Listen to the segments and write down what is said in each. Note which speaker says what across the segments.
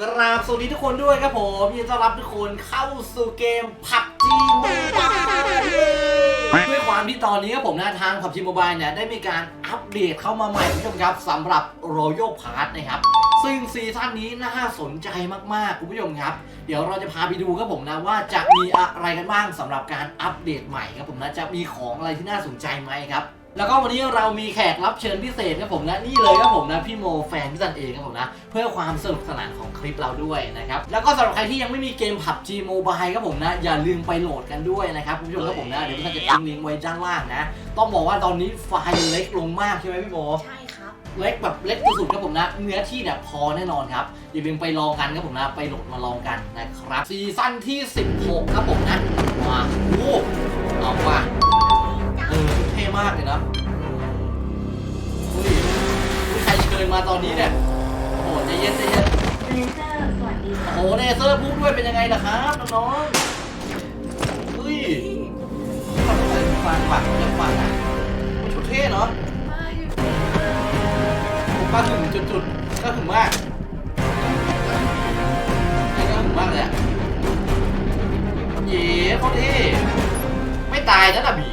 Speaker 1: กราบสวัสดีทุกคนด้วยครับผมยินดีต้อนรับทุกคนเข้าสู่เกม PUBG Mobile ด้วยความที่ตอนนี้ครับผมนะทาง PUBG Mobile เนี่ยได้มีการอัปเดตเข้ามาใหม่คุณผู้ชมครับสำหรับ Royal Pass นะครับ ซึ่งซีซั่นนี้น่าสนใจมากๆ คุณผู้ชมครับ เดี๋ยวเราจะพาไปดูครับผมนะว่าจะมีอะไรกันบ้างสำหรับการอัปเดตใหม่ครับผมนะจะมีของอะไรที่น่าสนใจไหมครับ แล้วก็วันนี้เรามีแขกรับเชิญพิเศษครับผมนะนี่เลยครับผมนะพี่โมแฟนพี่สันเองครับผมนะเพื่อความสนุกสนานของคลิปเราด้วยนะครับแล้วก็สำหรับใครที่ยังไม่มีเกม PUBG Mobile ครับผมนะอย่าลืมไปโหลดกันด้วยนะครับคุณผู้ชมครับผมนะเดี๋ยวพี่สันจะทิ้งลิงก์ไว้ด้านล่างนะ ต้องบอกว่าตอนนี้ไฟล์เล็กลงมากใช่ไหมพี่โม
Speaker 2: ใช่ครับ
Speaker 1: เล็กแบบเล็กสุดๆครับผมนะเนื้อที่เนี่ยพอแน่นอนครับอย่าลืมไปลองกันครับผมนะไปโหลดมาลองกันนะครับซีซั่นที่ 16 ครับผมนะมาโอ้เอาว่ะเออเท่ มากเลยนะอุ้ยอุ้ยใครเชิญมาตอนนี้เนี่ย โอ้โหใจเย็นใจเย็น
Speaker 3: เลเซอร์สวัสดีค่ะ
Speaker 1: โอ้โหเนเซอร์พูดด้วยเป็นยังไงล่ะครับน้องๆเฮ้ยฟังเลยฟังฟังจะฟังอะโอ้โหเท่เนาะ
Speaker 2: มาอยู่
Speaker 1: ผมก็ถึงจุดๆก็ถึงมากนี่ก็ถึงมากเลยอะเย้เขาเท่ไม่ตายนะน่ะบี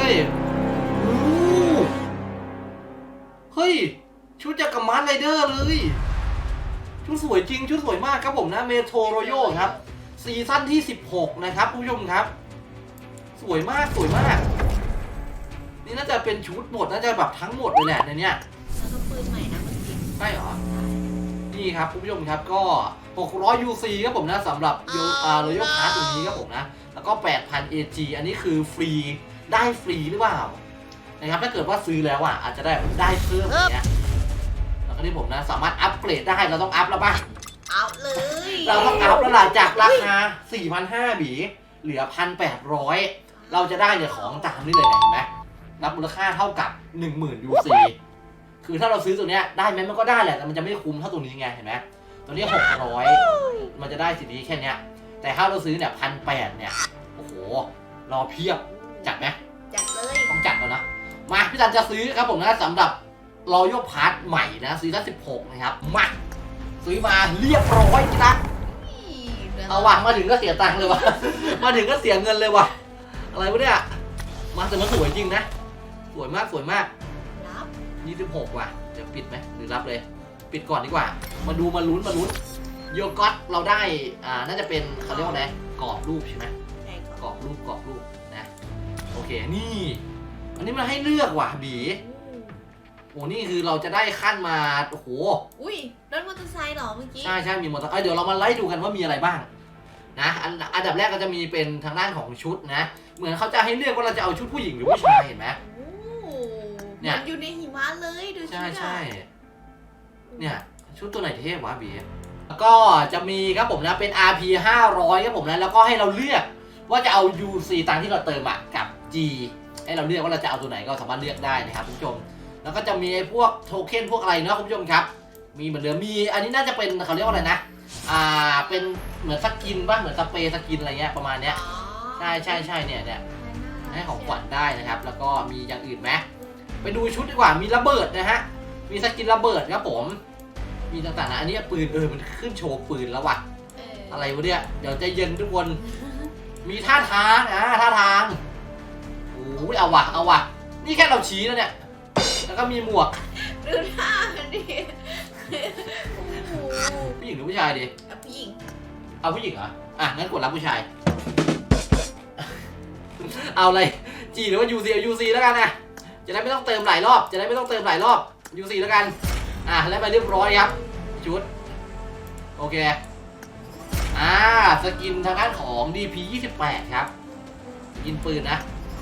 Speaker 1: ฮ้ยอู้เฮ้ย ชุดจากกัมมาร์ไรเดอร์เลย ชุดสวยจริง ชุดสวยมากครับผมนะเมโทรโรโยครับซีซั่นที่ 16 นะครับคุณผู้ชมครับ สวยมากสวยมาก นี่น่าจะเป็นชุดหมดน่าจะแบบทั้งหมดเลยแหละในเนี้ย
Speaker 2: แล้วก็ปืนใหม่นะมันจริง
Speaker 1: ใช่เหรอ นี่ครับคุณผู้ชมครับก็ 600 UC ครับผมนะสำหรับยูอ่าโรโยพาร์ตตรงนี้ครับผมนะ แล้วก็ 8,000 AG อันนี้คือฟรี ได้ฟรีหรือเปล่านะครับถ้าเกิดว่าซื้อแล้วอะอาจจะได้ได้เพิ่มอย่างเงี้ยแล้วก็ที่ผมนะสามารถอัปเกรดได้เราต้องอัพแล้วป่ะ
Speaker 2: เอาเลย
Speaker 1: เราต้องอัพแล้วล่ะจากราคา4,500บีเหลือ 1,800 เราจะได้เนี่ยของตามนี่เลยเนี่ยเห็นไหมรับมูลค่าเท่ากับ 10,000 UC คือถ้าเราซื้อตัวเนี้ยได้ไหมมันก็ได้แหละแต่มันจะไม่คุ้มเท่าตัวนี้ไงเห็นไหมตัวนี้ 600 มันจะได้สิทธิแค่เนี้ยแต่ถ้าเราซื้อเนี่ยพันแปดเนี่ยโอ้โหรอเพียบจัดไหม
Speaker 2: จัดเลย
Speaker 1: ต้องจัดแล้วนะ มาพี่จันจะซื้อครับผมนะสำหรับรอยัลพาร์ทใหม่นะซีซั่น16นะครับ มาซื้อมาเรียบร้อยนะเอาว่ะมาถึงก็เสียตังค์เลยวะมาถึงก็เสียเงินเลยวะอะไรวะเนี่ยมาแต่มันสวยจริงนะ สวยมากสวยมาก
Speaker 2: รับ
Speaker 1: 26ว่ะจะปิดไหมหรือรับเลย ปิดก่อนดีกว่า มาดูมาลุ้นมาลุ้นโยกอตเราได้อ่าน่าจะเป็นเขาเรียกว่าอะไรกรอบรูปใช่ไหม
Speaker 2: ใช่ครับ
Speaker 1: กรอบรูปกรอบรูปนะ โอเคนี่ อันนี้มันให้เลือกว่ะบีโอ้นี่คือเราจะได้ขั้นมาโอ้โห
Speaker 2: อุ้ยรถมอเตอร์ไซค์เหรอเมื่อกี้
Speaker 1: ใช่ใช่มีมอเตอร์เอ้ยเดี๋ยวเรามาไล่ดูกันว่ามีอะไรบ้างนะอันอันดับแรกก็จะมีเป็นทางด้านของชุดนะ เหมือนเขาจะให้เลือกว่าเราจะเอาชุดผู้หญิงหรือผู้ชายเห็นไหม
Speaker 2: โอ้
Speaker 1: เนี่ย
Speaker 2: มันอยู่ในหิมะเลยดู
Speaker 1: ใช่
Speaker 2: ชุดอะ
Speaker 1: ใช่เนี่ยชุดตัวไหนเท่วะบีแล้วก็จะมีครับผมนะเป็น RP 500ครับผมนะแล้วก็ให้เราเลือกว่าจะเอา UC ตังค์ที่เราเติมอะกับ G ให้เราเลือกว่าเราจะเอาตัวไหนก็สามารถเลือกได้นะครับคุณผู้ชม แล้วก็จะมีไอ้พวกโทเค็นพวกอะไรเนาะคุณผู้ชมครับ มีเหมือนเดิมมีอันนี้น่าจะเป็นเขาเรียกว่าอะไรนะ อ่าเป็นเหมือนสกินป่ะเหมือนสเปรย์สกินอะไรเงี้ยประมาณเนี้ย
Speaker 2: อ๋อ
Speaker 1: ใช่ใช่ใช่เนี่ยเนี่ยให้ของขวัญได้นะครับ แล้วก็มีอย่างอื่นไหมไปดูชุดดีกว่ามีระเบิดนะฮะมีสกินระเบิดครับผม มีต่างๆนะอันนี้ปืนเออมันขึ้นโชว์ปืนแล้วว่ะ
Speaker 2: เออ
Speaker 1: อะไรวะเนี่ยเดี๋ยวใจเย็นทุกคนมีท่าทางอ่าท่าทางโอ้ยเอาว่ะเอาว่ะนี่แค่เราชี้แล้วเนี่ย แล้วก็มีหมวก
Speaker 2: ดูหน้ามันดิโอ้โห
Speaker 1: ผู้หญิงหรือผู้ชายดี
Speaker 2: เอาผู้หญิง
Speaker 1: เอาผู้หญิงเหรอ อะ งั้นกดรับผู้ชาย เอาเลยจีหรือว่า UC เอา UC แล้วกันนะ จะได้ไม่ต้องเติมหลายรอบ จะได้ไม่ต้องเติมหลายรอบ UC แล้วกัน อะ แล้วไปเรียบร้อยครับ ชุด โอเค อ่า สกินทางด้านของ DP 28 ครับสกินปืนนะ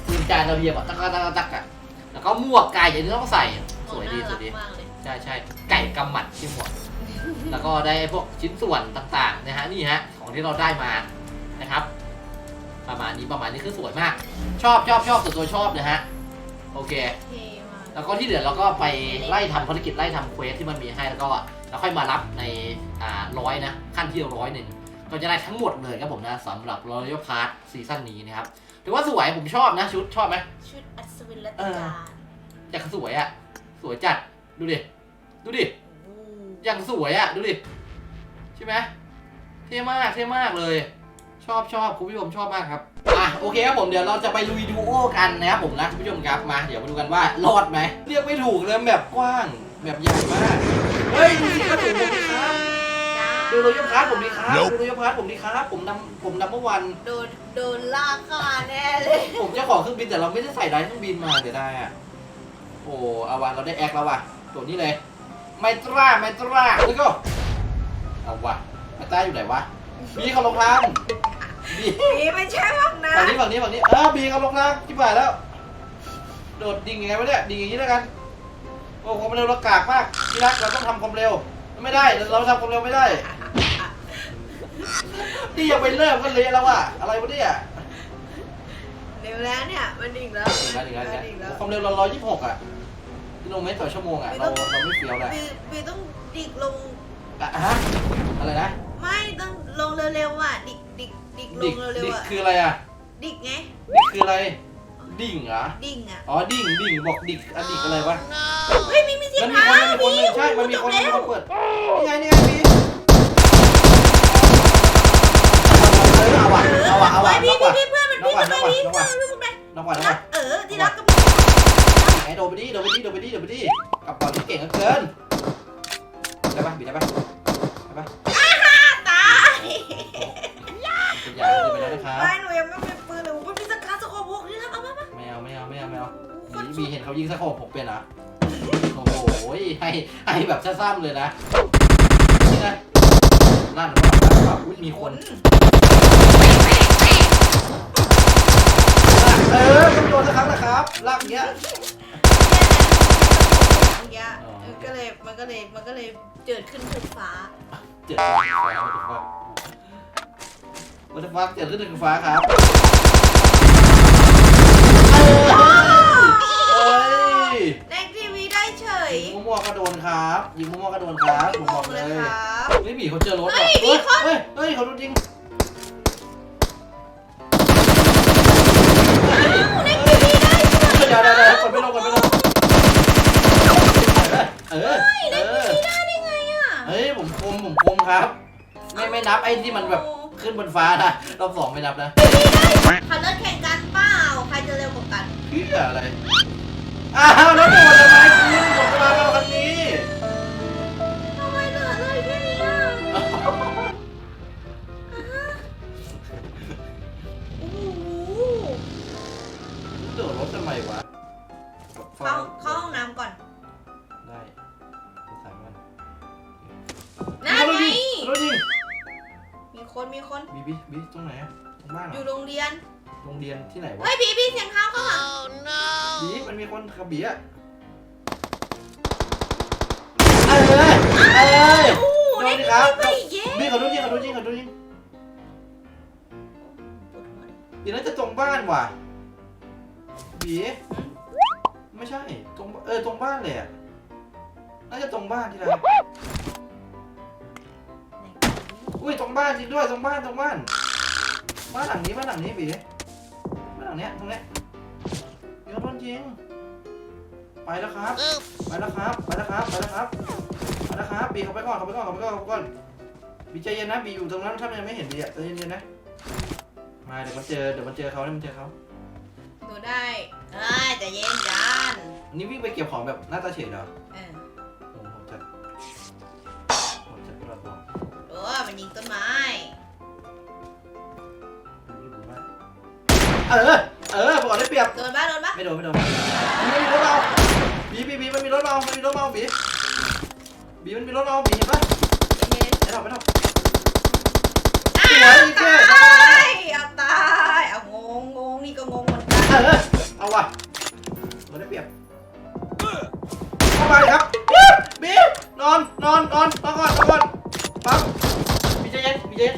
Speaker 1: ปืนจานระเบียบอะตักตักตักตักอะแล้วก็หมวกไก่อย่างนี้ต้องใส่สวยดีส
Speaker 2: น่ารั
Speaker 1: วย
Speaker 2: ก
Speaker 1: ดี
Speaker 2: มากเลย
Speaker 1: ใช่ใช่ไก่กำหมัดที่หมวกแล้วก็ได้พวกชิ้นส่วนต่างๆนะฮะนี่ฮะของที่เราได้มานะครับ ประมาณนี้ประมาณนี้คือสวยมาก ชอบชอบชอบส่วนตัวชอบนะฮะโอเค
Speaker 2: เท่มาก
Speaker 1: แล้วก็ที่เหลือเราก็ไปไล่ทำภารกิจไล่ทำเควสที่มันมีให้แล้วก็แล้วค่อยมารับในอ่าร้อยนะขั้นที่ร้อยหนึ่งก็จะได้ทั้งหมดเลยครับผมนะสำหรับ Royal Pass ซีซั่นนี้นะครับ ถือว่าสวยผมชอบนะชุดชอบไหม
Speaker 2: ชุดอัศวินรัต
Speaker 1: เออ
Speaker 2: การ
Speaker 1: จากสวยอะสวยจัดดูดิดูดิอย่างสวยอะดูดิใช่ไหมเท่มากเท่มากเลย ชอบชอบคุณผู้ชมชอบมากครับอะโอเคครับผมเดี๋ยวเราจะไปลุยดูโอกันนะครับผมนะคุณผู้ชมครับมา เดี๋ยวมาดูกันว่ารอดไหมเรียกไม่ถูกเลยแบบกว้างแบบใหญ่มากเฮ้ยดูสิครับผมผมดีครับ ดูโรยพาร์ทผมดีครับ ดูโรยพาร์ทผมดีครับ ผมนำผมนำเมื่อวัน
Speaker 2: โดนโดนลากคาแน่เลย
Speaker 1: ผมเจ้าของเครื่องบินแต่เราไม่ได้ใส่ได้เครื่องบินมาเดี๋ยวได้อะโอ้เอาวันเราได้แอคแล้วว่ะตัวนี้เลยไมตราไมตราแล้วก็เอาว่ะไมตราอยู่ไหนวะบีเขาลงล่างบี
Speaker 2: นี่ไม่ใช่ห้องน้
Speaker 1: ฝั่งนี้ฝั่งนี้ฝั่งนี้อ้าวบีเขาลงล่างที่ผ่านแล้ว โดดดิ่งยังไงวะเนี่ยดิ่งอย่างนี้แล้วกันโอ้ความเร็วเรากากมากที่รักเราต้องทำความเร็ว ไม่ได้เราทำความเร็วไม่ได้ นี่ยังไปเริ่มก็เละแล้วว่ะอะไรวะเนี่ยำ
Speaker 2: เร็วแล้วเนี่ย มันดิ่งแล้ว
Speaker 1: ถึงแล้วถึงแล้วถึง
Speaker 2: ดิ่ง
Speaker 1: แล้
Speaker 2: แล้วว
Speaker 1: ความเร็วเราร้อยยี่สิบหกอะกิโลเมตรต่อชั่วโมงอะเราเราไม่เฟี้ยวแหละ
Speaker 2: บีบีต้องดิกลง
Speaker 1: อะฮะอะไรนะ
Speaker 2: ไม่ต้องลงเร็วๆอะดิกดิกดิกล
Speaker 1: ดิก
Speaker 2: งเร็ว
Speaker 1: ดิ
Speaker 2: ๆ
Speaker 1: ก
Speaker 2: อะ
Speaker 1: คืออะไรอะ
Speaker 2: ดิกไง
Speaker 1: ดิกคืออะไร ดิ่งเหรอ
Speaker 2: ดิ่งอะ
Speaker 1: อ๋อ ดิ่ง ดิ่ง บอกดิกอะดิกอะไรวะ
Speaker 2: เฮ้ยมีมีเสีย
Speaker 1: มั
Speaker 2: ง
Speaker 1: นมี
Speaker 2: เท้า
Speaker 1: คนมันมีคนหนึ่งใช่ มันมีคน
Speaker 2: จ
Speaker 1: มี
Speaker 2: บ
Speaker 1: คน
Speaker 2: แล้ว
Speaker 1: เปิด นี่ไง นี่ไงพี่ อเปล่าอุ๊ย
Speaker 2: มีคน
Speaker 1: เออต้องโดนสักครั้งนะครับลากอย่างเงี้ย
Speaker 2: เงี้ยเออก็เลยมันก็เลยมันก็เลยเจิดขึ้นถึงฟ้า
Speaker 1: เจ็ดฟ้าวัตถุฟ้าเจ็ดขึ้นถึงฟ้าครับเอ้ย
Speaker 2: ในทีวีได้เฉ ย
Speaker 1: ยิงมั่วๆก็โดนครับยิงมั่วๆก็โดนครับผม
Speaker 2: ง
Speaker 1: บอก
Speaker 2: ง
Speaker 1: เล
Speaker 2: เลย
Speaker 1: ย
Speaker 2: ครับ
Speaker 1: เฮ้ยหมีเขาเจอรถ
Speaker 2: เฮ้
Speaker 1: ว่ะ
Speaker 2: ยมีคน
Speaker 1: เฮ้ยเฮ้ยเขาโดนยิงเดี๋ยวเดี๋ยวเดี๋ยวกดไม่ลงกดไม่ลงเออเออ
Speaker 2: ได้ได้ไงอะ
Speaker 1: เฮ้ยผมคมผมคมครับ ไม่ไม่นับไอ้ที่มันแบบขึ้นบนฟ้านะรอบสองไม่นับนะ
Speaker 2: ขับรถแข่งกันเปล่า ใครจะเร็วกว่ากัน
Speaker 1: เพื่ออะไร อ้าวแล้วหมดทำไมคุณผมจะมาเอาคันนี้
Speaker 2: ทำไมเหลือเลยแค่นี้อะโอ้โห
Speaker 1: โดดรถทำไมวะ
Speaker 2: เข้าเข้าห้องน้ำก่อน
Speaker 1: ได้ใส่มัน
Speaker 2: นั่นไง
Speaker 1: รถยิง
Speaker 2: มีคนมีคน
Speaker 1: บีบีบีตรงไหนตรงบ้านเหร
Speaker 2: อยู่โรงเรียน
Speaker 1: โรงเรียนที่ไหนวะ
Speaker 2: เฮ้ยพี่พี่เสียงเท้าเข้ามา
Speaker 1: บีมันมีคนขับบีอะเอ้ยเอ้ย
Speaker 2: โอ้โห
Speaker 1: โด
Speaker 2: ได้
Speaker 1: นดิ
Speaker 2: พี่
Speaker 1: ครับ
Speaker 2: ไปเย้
Speaker 1: บีเขาโดนยิงเขาโดนยิงเขาโดนยิงบีน่าจะตรงบ้านว่ะบีไม่ใช่ตรงเออตรงบ้านเลยอะน่าจะตรงบ้านที่ไรอุ้ยตรงบ้านจริงด้วยตรงบ้านตรงบ้าน บ้านหลังนี้บ้านหลังนี้บี บ้านหลังเนี้ยตรงเนี้ยบีเขาโดนยิง ไปแล้วครับ ไปแล้วครับ ไปแล้วครับ ไปแล้วครับ ไปแล้วครับบีเขาไปก่อนเขาไปก่อนเขาไปก่อนเขาไปก่อนบีใจเย็นนะบีอยู่ตรงนั้นถ้ามันยังไม่เห็นบีอะใจเย็นๆนะ มาเดี๋ยวมันเจอเดี๋ยวมันเจอเขาเดี๋ยวมันเจอเขา
Speaker 2: หนูได้เอ้ยใจะเย็นกัน
Speaker 1: อันนี้วิ่งไปเก็บของแบบหน้าตาเฉยเหรอ
Speaker 2: เอ
Speaker 1: เออ เออบอกได้เปรียบ
Speaker 2: โดนบ้าโดนบ้า
Speaker 1: ไม่โดนไม่โดนบีมันมีรถเราบีบีบีมันมีรถเรา มันมีรถเราบีบีมันมีรถเราบีเห็นปะ
Speaker 2: เย็น
Speaker 1: ไม่เอาไม่เอา
Speaker 2: ๆ
Speaker 1: สวยอีกเจ้
Speaker 2: ตายเอาตายเอางงงงนี่ก็งงเหมือนกัน
Speaker 1: เออเอาว่ะเราได้เปรียบเข้าไปครับบีนอนนอนนอนนอนก่อนนอนก่อนปั๊บบีใจเย็นบีใจเย็น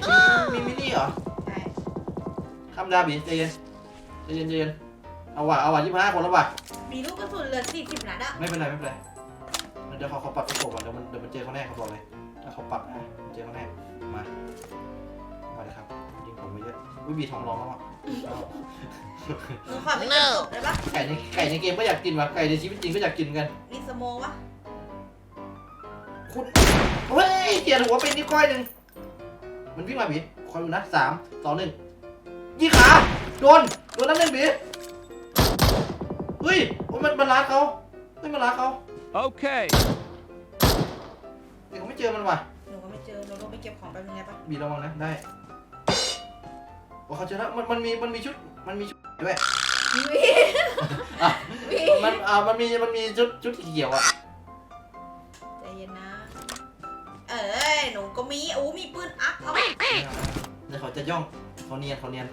Speaker 1: มีมีมินี่เหรอ
Speaker 2: ใช่
Speaker 1: คำดาบีใจเย็นใจ เย็นใจเย็นเอาว่ะเอาว่ะยี่สิบห้าคนแล้วว่ะ
Speaker 2: มีลูกกระสุนเหลือสี่สิบนัดอะ
Speaker 1: ไม่เป็นไรไม่เป็นไรเดี๋ยวเขาเขาปรับตัวก่อนเดี๋ยวมันเดี๋ยวมันเจอเขาแน่เขาบอกเลยถ้าเขาปรับนะมันเจอเขาแน่มามาเลยครับยิงผมไปเยอะวิบีท้องร้องแล้วอะ
Speaker 2: หนูขอไม่กระสุนได้ปะ
Speaker 1: ไก่ในไก่ในเกมก็อยากกินว่ะไก่ในชีวิตจริงก็อยากกินกัน
Speaker 2: มีสโมองปะ
Speaker 1: คุณเฮ้ยเกียร์หัวเป็นนี่ก้อยหนึ่งมันวิ่งมาบีคอยดูนะสามสองหนึ่งยี่ขา โดนโดนนั่นหนึ่งบีเฮ้ยโอ้ยมันมันรัดเขาเฮ้ยมันรัดเขา
Speaker 4: Okay.
Speaker 1: เดี๋ยวเขาไม่เจอมันว่ะ
Speaker 2: หนูก็ไม่เจอหนูลงไปเก็บของแป๊บนึงได้ปะ
Speaker 1: บีระวังนะได้โอ้เขาเจอแล้วมันมันมีมันมีชุดมันมีชุดด้วย
Speaker 2: วิ
Speaker 1: อะ
Speaker 2: วิ
Speaker 1: มันอ่ามันมีมันมีชุดชุดเขียวอะ
Speaker 2: ใจเย็นนะ เอ้ยหนูก็มีอู้มีปืนอักเอาไป
Speaker 1: เดี๋ยวเขาจะย่องเขาเนียนเขาเนียน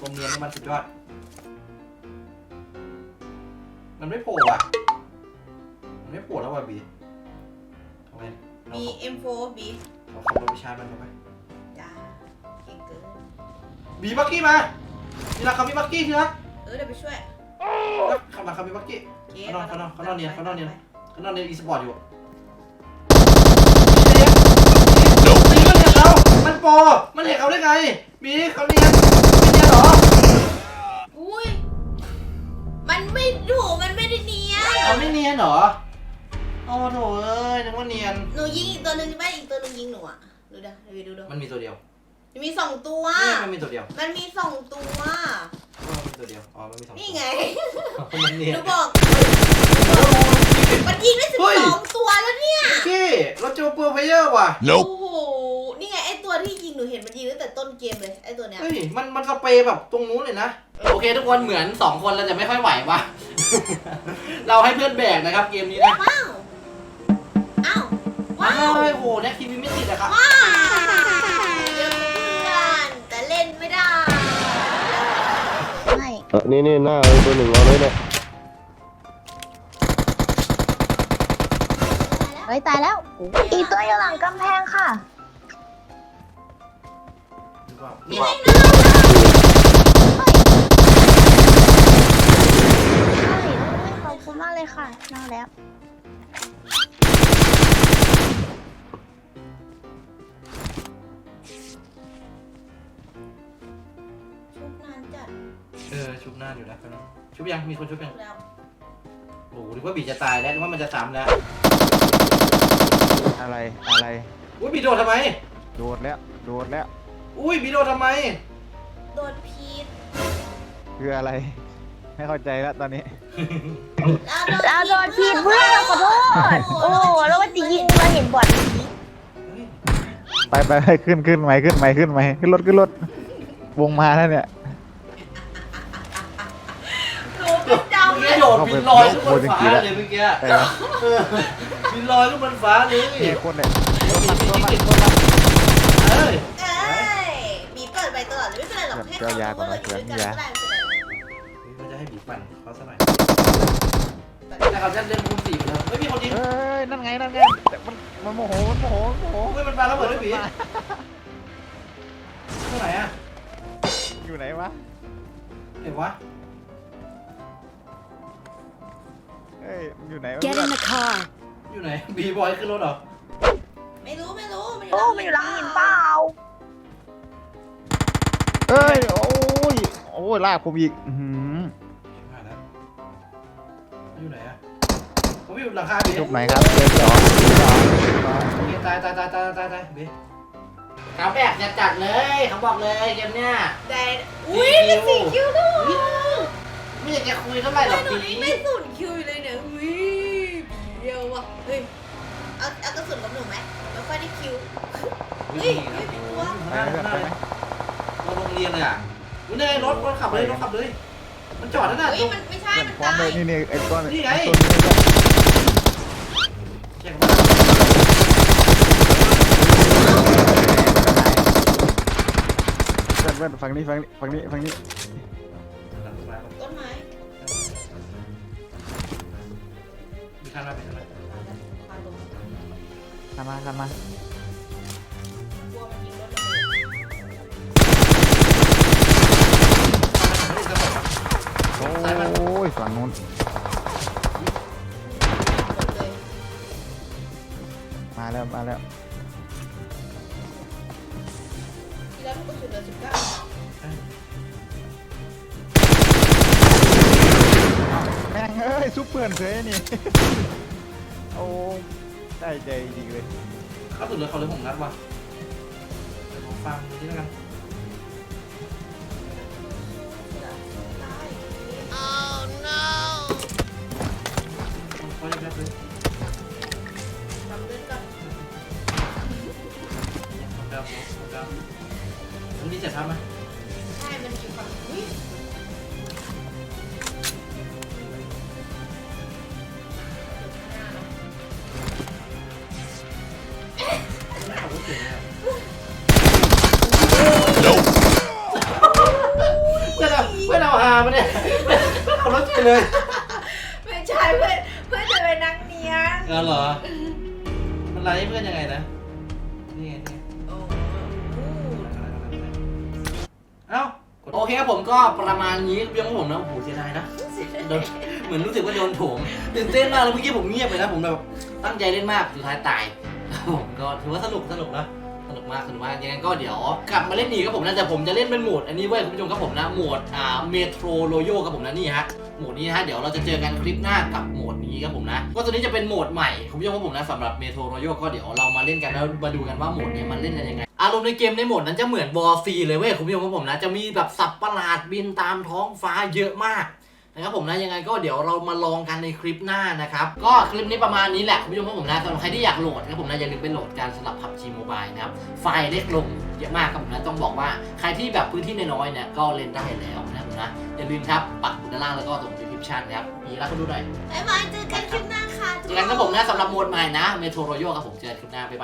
Speaker 1: ตรงเนียนนี่มันสุดยอด มันไม่โผล่อะมันไม่โผล่แล้วว่ะบีเอาไงเรา
Speaker 2: มี M4 บี
Speaker 1: เราขับรถไปชาร์จมันเข้าไป
Speaker 2: จ้าเก่งเกิน
Speaker 1: บีบักกี้มานี่ละเขามีบักกี้ที่รัก
Speaker 2: เออเดี๋ยวไปช่วย
Speaker 1: ขับมาเขามีบักกี้
Speaker 2: โอเค
Speaker 1: เขานอนเขานอนเขานอนเนียนเขานอนเนียน
Speaker 2: ไป
Speaker 1: เขานอนเรียนอีสปอร์ตอยู่ ปรมันเห็นเขาได้ไงบีเขาเนียนไม่เนียนเหรอ
Speaker 2: อุ้ย มันไม่ถูมันไม่ได้เนียน
Speaker 1: เอาไม่เนียนเหรอโอ้โถเอ้ยนึกว่าเนียน
Speaker 2: หนูยิงอีกตัวหนึ่งใช่ไหมอีกตัวหนึ่งยิงหนูอะ ดูเด้อดูดูดู
Speaker 1: มันมีตัวเดียว
Speaker 2: มันมีสองตัว
Speaker 1: นี่มันมีตัวเดียว
Speaker 2: มันมีสองตัว
Speaker 1: อ๋อมันมีตัวเดียวอ๋อมันมีสองตัว
Speaker 2: นี่ไง
Speaker 1: มันเนีย
Speaker 2: ห
Speaker 1: น
Speaker 2: นูบอก มันยิงได้สิบสองตัวแล้วเนี่ย
Speaker 1: พี่เราเจอเปอร์เพลเยอร์ว่ะ
Speaker 2: โอ้โหนี่ไงไอตัว ที่ยิงหนูเห็นมันยิงตั้งแต่ต้นเกมเลยไอตัวเนี้ย
Speaker 1: เฮ้ย มันมันสเปรย์แบบตรงนู้นเลยนะ โอเคทุกคนเหมือน 2 คนเราจะไม่ค่อยไหวว่ะเราให้เพื่อนแบกนะครับเกมนี้นะ
Speaker 2: ว้าว อ้าว ว้า
Speaker 1: อ้าววโหแน็กทีวีไม่ติดอะครับ
Speaker 2: ว้าวเยอะเพื่อนแต่เล่นไม่ได้ ไม่
Speaker 5: เออนี่นี่หน้าเออตัวหนึ่งเอาเลยเนี่ย
Speaker 6: เฮ้ยตายแล้ว อีกตัวอยู่หลังกำแพงค่ะ ขอบคุณมากเลยค่ะน่าแล้ว
Speaker 2: ชุบนานจัด
Speaker 1: เออชุบหน้าอยู่นะคนชุบยังมีคนชุบยัง
Speaker 2: แล้ว
Speaker 1: โอ้โหนึกว่าบีจะตายแล้วนึกว่ามันจะซ้ำแล้ว
Speaker 5: อะไรอะไร
Speaker 1: อุ้ยบีโดดทำไม
Speaker 5: โดดแล้วโดดแล้ว
Speaker 1: อุ้ยบีโดดทำไม
Speaker 2: โดนพีท
Speaker 5: คืออะไร ไม่เข้าใจแล้วตอนนี้
Speaker 6: เราโดนผิดเพื่อนขอโทษ โอ้โหแล้วว่าจะยิงมาเห็นบอด
Speaker 5: ไปไปไปขึ้นขึ้นไหมขึ้นไหมขึ้นไหมขึ้นรถขึ้นรถวงมาแล้วเนี่ย
Speaker 2: หนูประจำ
Speaker 1: เมื่อ
Speaker 2: เล
Speaker 1: กี้
Speaker 2: ย
Speaker 1: โดดบินลอยขึ้นบนฟ้าเลยเมื่อกี้
Speaker 5: เออ
Speaker 1: เออบินลอยขึ้นบนฟ้าเลย
Speaker 5: นี่คนเนี่ย
Speaker 1: มีมีที่ติดคนละเอ้ย
Speaker 2: เอ้ยบีเปิดไปตล อดเลยไม่เป็นไรหรอกให้เขารู้ว่าเราอยู่ด้วยกันก็ได้ไม่เป็นไร
Speaker 1: มันจะให้บีบปั่นเขาซะหน่อยแต่เขาจะเล่นมุมสี่ไปแล้วเฮ้ยมีคนยิง
Speaker 5: เอ้ยนั่นไงนั่นไงแต่มันมันโมโหมันโมโหมันโมโห
Speaker 1: เฮ้ยมันปาระเบิดด้วยบีเท่าไหร่อะ
Speaker 5: อยู่ไหนวะ
Speaker 1: เห็นวะ
Speaker 5: เอ้ยมันอยู่ไหนวะ
Speaker 7: Get in the car.
Speaker 1: อยู่ไหนบีบอยขึ้นรถเหรอ
Speaker 2: ไม่รู้ไม่รู้มัน
Speaker 6: โอ้มันอยู่หลังหินเปล่า
Speaker 5: เอ้ย โอ้ย โอ้ย ลากผมอีกอื้อหือ
Speaker 1: ชิบหายแล้วอยู่ไหนอะผมอยู่หลังคาบี
Speaker 5: จุกไหนครับเจอสองสองสอง
Speaker 1: โอเคตายตายตายตายตายตายบีเขาแบกจะจัดเลย เขาบอกเลยเกมเนี้ย
Speaker 2: แต่อุ้ยเป็นสี่คิวด้วย
Speaker 1: ไม่อยากจะคุยเท่าไหร่หรอก
Speaker 2: หนู
Speaker 1: บี
Speaker 2: นี่ไม่สูนคิวอยู่เลยเนี่ยอุ้ยเดียวว่ะเฮ้ยเอาเอากระสุนกับหนูไหมไม่ค่อยได้คิวเฮ้ยเฮ้ยเป็นตัว
Speaker 5: ไปไหมไปไหม
Speaker 1: เราโรงเรียนเลยอะอุ้ยเนี่ยรถรถขับเลยรถขับเลย มันจอดนั่นน่ะ
Speaker 2: เฮ้ยมันไม่ใช่
Speaker 5: เพื่อน
Speaker 2: มัน
Speaker 5: พร้อม
Speaker 2: ตา
Speaker 5: เลยยนี่นี่ไอ้ก้อน
Speaker 1: นี่ไง
Speaker 5: อ้ตัวนี้ก็
Speaker 1: แข่งมา
Speaker 5: เพื่อนเพื่อนฝั่งนี้ฝั่งนี้ฝั่งนี้ฝั่งนี้
Speaker 2: ต้นไม้
Speaker 1: มีคันมาเป็นคันมา
Speaker 2: ปาลง
Speaker 5: ขันมาขันมา โอ้ยฝั่งนู้น
Speaker 2: มา
Speaker 5: แล้ว มาแล้ว
Speaker 2: ทีแล้วลูกกระสุนเหลือสิบเก้า
Speaker 5: แม่งเอ้ยซุปเปอร์เฉยนี่ โอ้ได้ใจจริงเลย
Speaker 1: เข้าสุดเลยเขาเลยผมนัดว่ะเดี๋ยวผมฟังดูที่แล้วกัน เสร็จครับไหม
Speaker 2: ใช่มันมีความอุ้ย
Speaker 1: ขับรถเก่งเลยอะเพื่อนเอาเพื่อนเอาหามาเนี่ยขับรถเก่งเลย
Speaker 2: ไม่ใช่เพื่อนเพื่อนจะไปนั่งเนียน
Speaker 1: เออเหรอมันไลฟ์เพื่อนยังไงนะนี่ไงนี่ไง เอ้าโอเคครับผมก็ประมาณนี้เพียงของผมนะโอ้โหเสียดายนะโดนเหมือนรู้สึกว่าโดนโถมตื่นเต้นมากเลยเมื่อกี้ผมเงียบไปนะผมแบบตั้งใจเล่นมากสุดท้ายตายผมก็ถือว่าสนุกสนุกนะสนุกมากสนุกมากยังไงก็เดี๋ยวกลับมาเล่นอีกครับผมนะแต่ผมจะเล่นเป็นโหมดอันนี้เว้ยคุณผู้ชมครับผมนะโหมดอ่าเมโทรโรโยครับผมนะนี่ฮะโหมดนี้นะฮะเดี๋ยวเราจะเจอกันคลิปหน้ากับโหมด นี้ครับผมนะ ก็ตัวนี้จะเป็นโหมดใหม่คุณผู้ชมครับผมนะสำหรับเมโทรโรโยก็เดี๋ยวเรามาเล่นกันแล้วมาดูกันว่าโหมดนี้มันเล่นกันยังไง อารมณ์ในเกมในโหมดนั้นจะเหมือนบอลซีเลยเว้ยคุณผู้ชมครับผมนะจะมีแบบสัตว์ประหลาดบินตามท้องฟ้าเยอะมากนะครับผมนะยังไงก็เดี๋ยวเรามาลองกันในคลิปหน้านะครับก็คลิปนี้ประมาณนี้แหละคุณผู้ชมครับผมนะสำหรับใครที่อยากโหลดนะครับผมนะอย่าลืมไปโหลดกันสำหรับ PUBG Mobile นะครับไฟล์เล็กลงเยอะมากครับผมนะต้องบอกว่าใครที่แบบพื้นที่น้อยๆเนี่ยก็เล่นได้แล้วนะครับนะอย่าลืมครับปักหมุดด้านล่างแล้วก็ส่ง ชันครับมีรักก็ดูหน่อย
Speaker 2: บ๊ายบายเจอกันคลิปหน้าค่ะ
Speaker 1: เจอกันครับผมนะสำหรับโหมดใหม่นะเมโทรโรโยครับผมเจอกันคลิปหน้าบ๊ายบาย